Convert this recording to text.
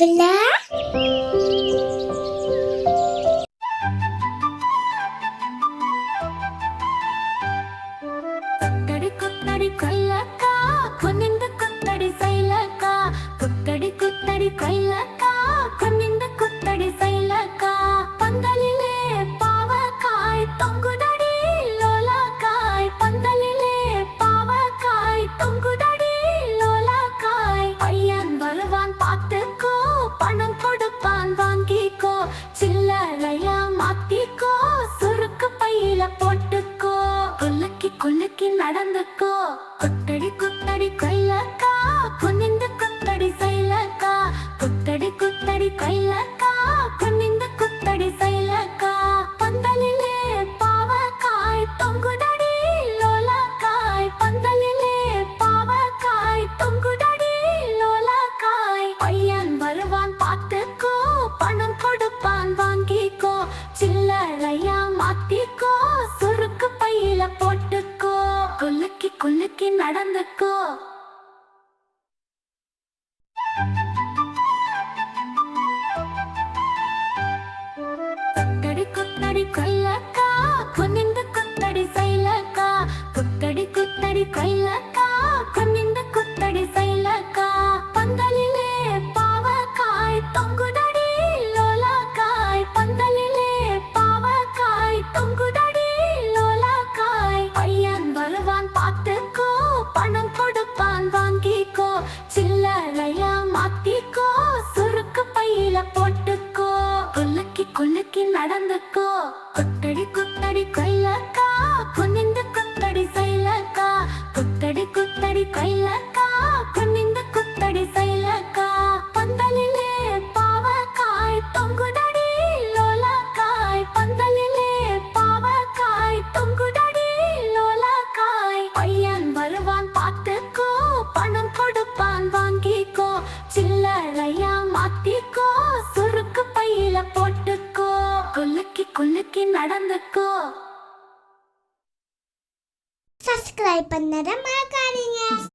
புள்ள குத்தடி குத்தடி கொல்லக்கா நான் வாங்கிக்கோ சில்லறையா மாத்திக்கோ சுருக்கு பையில போட்டுக்கோ குலுக்கி குலுக்கி நடந்துக்கோ. கொடுப்பான் சில்லறையா மாத்திக்கோ சுருக்கு பையில போட்டுக்கோ குலுக்கி குலுக்கி நடந்துக்கோ. கொத்தடி கொத்தடி கொல்லக்கா குனிந்து கொத்தடி செய்யலக்கா கொத்தடி கொத்தடி கொல்ல சில்லறையா மாத்திக்கோ. சுருக்கு பையில போட்டுக்கோ. குலுக்கி குலுக்கி நடந்துக்கோ. கொத்தடி கொத்தடி கொய்லக்கா. குனிந்து கொத்தடி சைலக்கா கொத்தடி கொத்தடி கொய்லக்கா. சில்லறையா மாத்திக்கோ. சுருக்கு பையில போட்டுக்கோ. குலுக்கி குலுக்கி நடந்துக்கோ. சப்ஸ்கிரைப் பண்ணத மறக்காதீங்க.